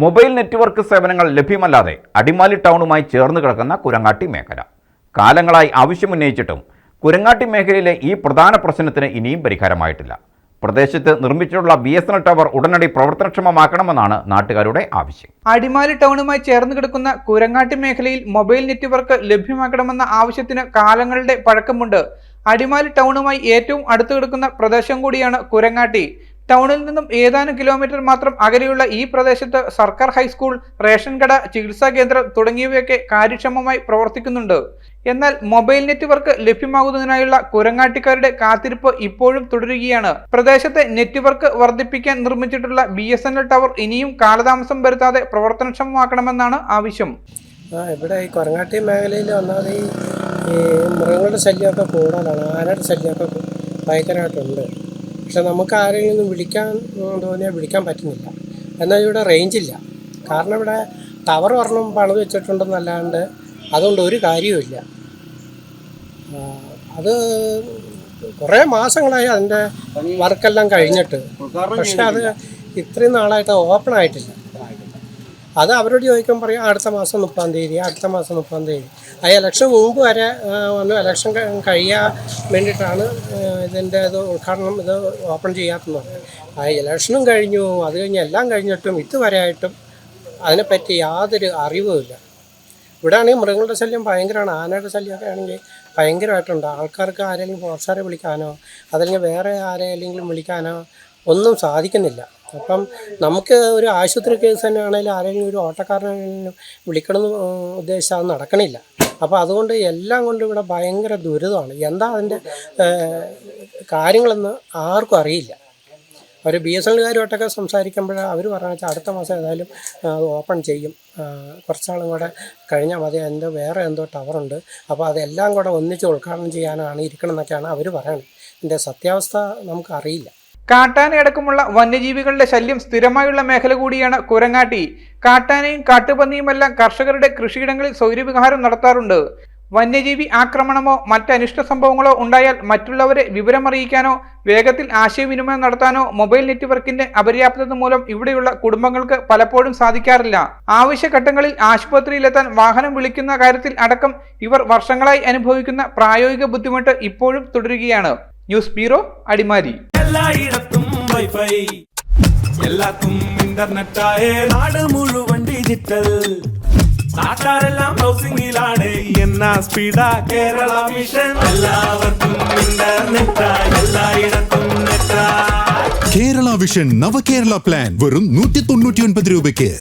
Mobile network സേവനങ്ങൾ ലഭ്യമല്ലാതെ അടിമാലി ടൗണുമായി ചേർന്ന് കിടക്കുന്ന കുരങ്ങാട്ടി മേഖല. കാലങ്ങളായി ആവശ്യമുന്നയിച്ചിട്ടും കുരങ്ങാട്ടി മേഖലയിലെ ഈ പ്രധാന പ്രശ്നത്തിന് ഇനിയും പരിഹാരമായിട്ടില്ല. പ്രദേശത്ത് നിർമ്മിച്ചിട്ടുള്ള B S N L tower ഉടനടി പ്രവർത്തനക്ഷമമാക്കണമെന്നാണ് നാട്ടുകാരുടെ ആവശ്യം. അടിമാലി ടൗണുമായി ചേർന്ന് കിടക്കുന്ന കുരങ്ങാട്ടി മേഖലയിൽ മൊബൈൽ നെറ്റ്വർക്ക് ലഭ്യമാക്കണമെന്ന ആവശ്യത്തിന് കാലങ്ങളുടെ പഴക്കമുണ്ട്. അടിമാലി ടൗണുമായി ഏറ്റവും അടുത്ത് കിടക്കുന്ന പ്രദേശം കൂടിയാണ് കുരങ്ങാട്ടി. ടൗണിൽ നിന്നും ഏതാനും കിലോമീറ്റർ മാത്രം അകലെയുള്ള ഈ പ്രദേശത്ത് സർക്കാർ ഹൈസ്കൂൾ റേഷൻ കട ചികിത്സാ കേന്ദ്രം തുടങ്ങിയവയൊക്കെ കാര്യക്ഷമമായി പ്രവർത്തിക്കുന്നുണ്ട്. എന്നാൽ മൊബൈൽ നെറ്റ്വർക്ക് ലഭ്യമാകുന്നതിനായുള്ള കുരങ്ങാട്ടിക്കാരുടെ കാത്തിരിപ്പ് ഇപ്പോഴും തുടരുകയാണ്. പ്രദേശത്തെ നെറ്റ്വർക്ക് വർദ്ധിപ്പിക്കാൻ നിർമ്മിച്ചിട്ടുള്ള ബി ടവർ ഇനിയും കാലതാമസം വരുത്താതെ പ്രവർത്തനക്ഷമമാക്കണമെന്നാണ് ആവശ്യം. ഇവിടെ ഈ കൊരങ്ങാട്ടി മേഖലയിൽ ഈ ഈ മൃഗങ്ങളുടെ ശല്യമൊക്കെ കൂടുതലാണ് ആനയുടെ ശല്യമൊക്കെ ഭയങ്കരമായിട്ടുണ്ട്. പക്ഷെ നമുക്ക് ആരെങ്കിലും ഒന്നും വിളിക്കാൻ തോന്നിയാൽ വിളിക്കാൻ പറ്റുന്നില്ല. എന്നാൽ ഇവിടെ റേഞ്ചില്ല കാരണം ഇവിടെ ടവർ ഒരെണ്ണം പണിത് വെച്ചിട്ടുണ്ടെന്നല്ലാണ്ട് അതുകൊണ്ട് ഒരു കാര്യവുമില്ല അത് കുറേ മാസങ്ങളായി അതിന്റെ വർക്കെല്ലാം കഴിഞ്ഞിട്ട്. പക്ഷെ അത് ഇത്രയും നാളായിട്ട് ഓപ്പൺ ആയിട്ടില്ല. അത് അവരോട് ചോദിക്കാൻ പറയും അടുത്ത മാസം മുപ്പാം തീയതി അടുത്ത മാസം മുപ്പാം തീയതി. ആ ഇലക്ഷൻ മുമ്പ് വരെ വന്നു. ഇലക്ഷൻ കഴിയാൻ വേണ്ടിയിട്ടാണ് ഇതിന്റെ ഇത് ഉദ്ഘാടനം ഇത് ഓപ്പൺ ചെയ്യാത്തത്. ആ ഇലക്ഷനും കഴിഞ്ഞു അത് കഴിഞ്ഞ് എല്ലാം കഴിഞ്ഞിട്ടും ഇതുവരെ ആയിട്ടും അതിനെപ്പറ്റി യാതൊരു അറിവുമില്ല ഇവിടെ ആണെങ്കിൽ മൃഗങ്ങളുടെ ശല്യം ഭയങ്കരമാണ്. ആനയുടെ ശല്യമൊക്കെ ആണെങ്കിൽ ഭയങ്കരമായിട്ടുണ്ട്. ആൾക്കാർക്ക് ആരെങ്കിലും പോർച്ചാരെ വിളിക്കാനോ അതല്ലെങ്കിൽ വേറെ ആരെയെങ്കിലും വിളിക്കാനോ ഒന്നും സാധിക്കുന്നില്ല. അപ്പം നമുക്ക് ഒരു ആശുപത്രി കേസ് തന്നെ ആണെങ്കിലും ആരെങ്കിലും ഒരു ഓട്ടക്കാരനാണെങ്കിലും വിളിക്കണമെന്ന് ഉദ്ദേശിച്ചാൽ അത് നടക്കണില്ല. അപ്പോൾ അതുകൊണ്ട് എല്ലാം കൊണ്ടും ഇവിടെ ഭയങ്കര ദുരിതമാണ്. എന്താ അതിന്റെ കാര്യങ്ങളെന്ന് ആർക്കും അറിയില്ല. അവർ ബി എസ് എല്ലുകാരുമായിട്ടൊക്കെ സംസാരിക്കുമ്പോൾ അവർ പറഞ്ഞ വെച്ചാൽ അടുത്ത മാസം ഏതായാലും അത് ഓപ്പൺ ചെയ്യും. കുറച്ചാളും കൂടെ കഴിഞ്ഞാൽ മതി. എന്റെ വേറെ എന്തോ ടവറുണ്ട്. അപ്പോൾ അതെല്ലാം കൂടെ ഒന്നിച്ച് ഉദ്ഘാടനം ചെയ്യാനാണ് ഇരിക്കണം എന്നൊക്കെയാണ് അവർ പറയുന്നത് ഇതിന്റെ സത്യാവസ്ഥ നമുക്ക് അറിയില്ല. കാട്ടാനയടക്കമുള്ള വന്യജീവികളുടെ ശല്യം സ്ഥിരമായുള്ള മേഖല കൂടിയാണ് കുരങ്ങാട്ടി. കാട്ടാനയും കാട്ടുപന്നിയുമെല്ലാം കർഷകരുടെ കൃഷിയിടങ്ങളിൽ സൗര്യവിഹാരം നടത്താറുണ്ട്. വന്യജീവി ആക്രമണമോ മറ്റ് അനിഷ്ട സംഭവങ്ങളോ ഉണ്ടായാൽ മറ്റുള്ളവരെ വിവരമറിയിക്കാനോ വേഗത്തിൽ ആശയവിനിമയം നടത്താനോ മൊബൈൽ നെറ്റ്വർക്കിന്റെ അപര്യാപ്തത മൂലം ഇവിടെയുള്ള കുടുംബങ്ങൾക്ക് പലപ്പോഴും സാധിക്കാറില്ല. ആവശ്യഘട്ടങ്ങളിൽ ആശുപത്രിയിലെത്താൻ വാഹനം വിളിക്കുന്ന കാര്യത്തിൽ അടക്കം ഇവർ വർഷങ്ങളായി അനുഭവിക്കുന്ന പ്രായോഗിക ബുദ്ധിമുട്ട് ഇപ്പോഴും തുടരുകയാണ്. News bureau Adimali. എല്ലായിടത്തും വൈഫൈ. എല്ലാത്തും ഇന്റർനെറ്റായേ നാട് മുഴുവൻ ഡിജിറ്റൽ നാട്ടാരെല്ലാം ബ്രൗസിംഗിലാണ് എന്നാ സ്പീഡാ കേരള മിഷൻ എല്ലാവർക്കും ഇന്റർനെറ്റാ എല്ലായിടത്തും നെറ്റാ. കേരള വിഷൻ നവകേരള പ്ലാൻ വെറും നൂറ്റി തൊണ്ണൂറ്റി ഒൻപത് രൂപയ്ക്ക്.